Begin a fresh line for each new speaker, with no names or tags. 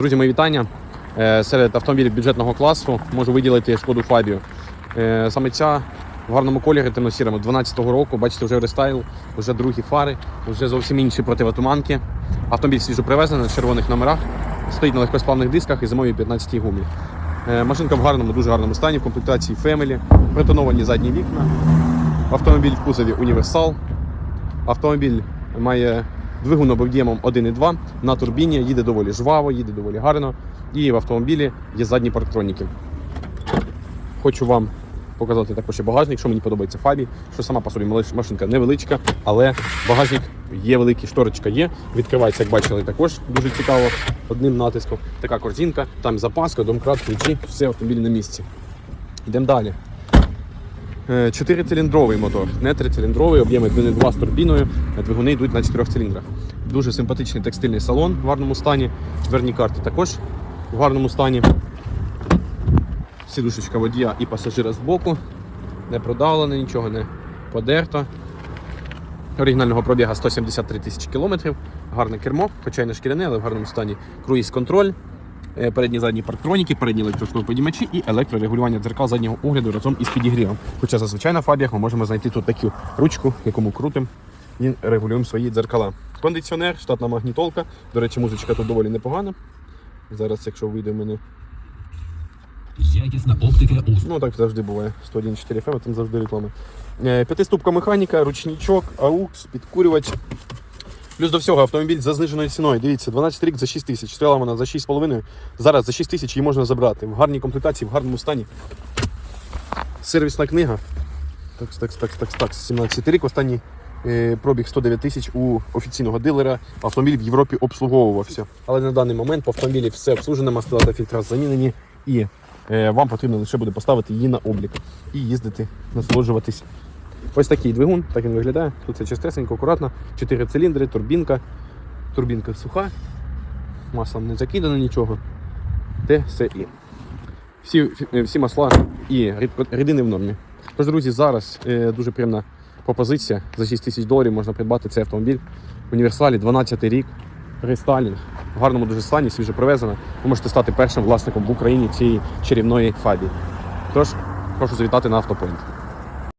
Друзі, мої вітання. Е, Серед автомобілів бюджетного класу можу виділити шкоду Фабію. Е, Саме ця в гарному кольорі темно-сірому 12-го року. Бачите, вже рестайл, вже другі фари, вже зовсім інші противотуманки. Автомобіль свіжо привезений на червоних номерах, стоїть на легкосплавних дисках і зимовій 15-й гумі. Е, Машинка в гарному, дуже гарному стані, в комплектації Family, притоновані задні вікна. Автомобіль в кузові універсал. Автомобіль має двигун об'ємом 1,2 на турбіні, їде доволі жваво, їде доволі гарно. І в автомобілі є задні парктроніки. Хочу вам показати також і багажник, що мені подобається Фабі, що сама по собі машинка невеличка, але багажник є великий, шторочка є. Відкривається, як бачили, також дуже цікаво одним натиском. Така корзинка, там запаска, домкрат, ключі, все автомобіль на місці. Йдемо далі. Е, Чотирициліндровий мотор, не трициліндровий, об'єми 1,2 з турбіною, двигуни йдуть на чотирьох циліндрах. Дуже симпатичний текстильний салон в гарному стані. Дверні карти також в гарному стані. Сідушечка водія і пасажира збоку. Не продавлено, нічого не подерто. Оригінального пробіга 173 тисячі кілометрів. Гарне кермо, хоча й не шкіряне, але в гарному стані. Круїз-контроль, е, передні задні парктроніки, передні електростоподімачі і електрорегулювання дзеркал заднього огляду разом із підігрівом. Хоча зазвичай на фабіях ми можемо знайти тут таку ручку, якому крутим і регулюємо свої дзеркала. Кондиціонер, штатна магнітолка. До речі, музичка тут доволі непогана. Зараз, якщо вийде в мене
Якісна оптика
Ну так завжди буває. 101.4 FM, там завжди реклама. Е, П'ятиступка механіка, ручничок, AUX, підкурювач. Плюс до всього автомобіль за зниженою ціною. Дивіться, 12 рік за 6 тисяч. Стояла вона за 6,5. Зараз за 6 тисяч її можна забрати. В гарній комплектації, в гарному стані. Сервісна книга. Так, так, так, так, так. 17 рік. Останній е, пробіг 109 тисяч у офіційного дилера. Автомобіль в Європі обслуговувався. Але на даний момент по автомобілі все обслужене, мастила та фільтра замінені. І е, вам потрібно лише буде поставити її на облік і їздити, насолоджуватись. Ось такий двигун, так він виглядає. Тут все чистесенько, акуратно. Чотири циліндри, турбінка. Турбінка суха. Маслом не закидано нічого. Те все і. Всі, всі масла і рідини в нормі. Тож, друзі, зараз е, дуже приємна пропозиція. За 6 тисяч доларів можна придбати цей автомобіль в універсалі 12 рік. Рестайлінг в гарному дуже стані, свіжо привезено. Ви можете стати першим власником в Україні цієї чарівної фабії. Тож, прошу завітати на автопоінт.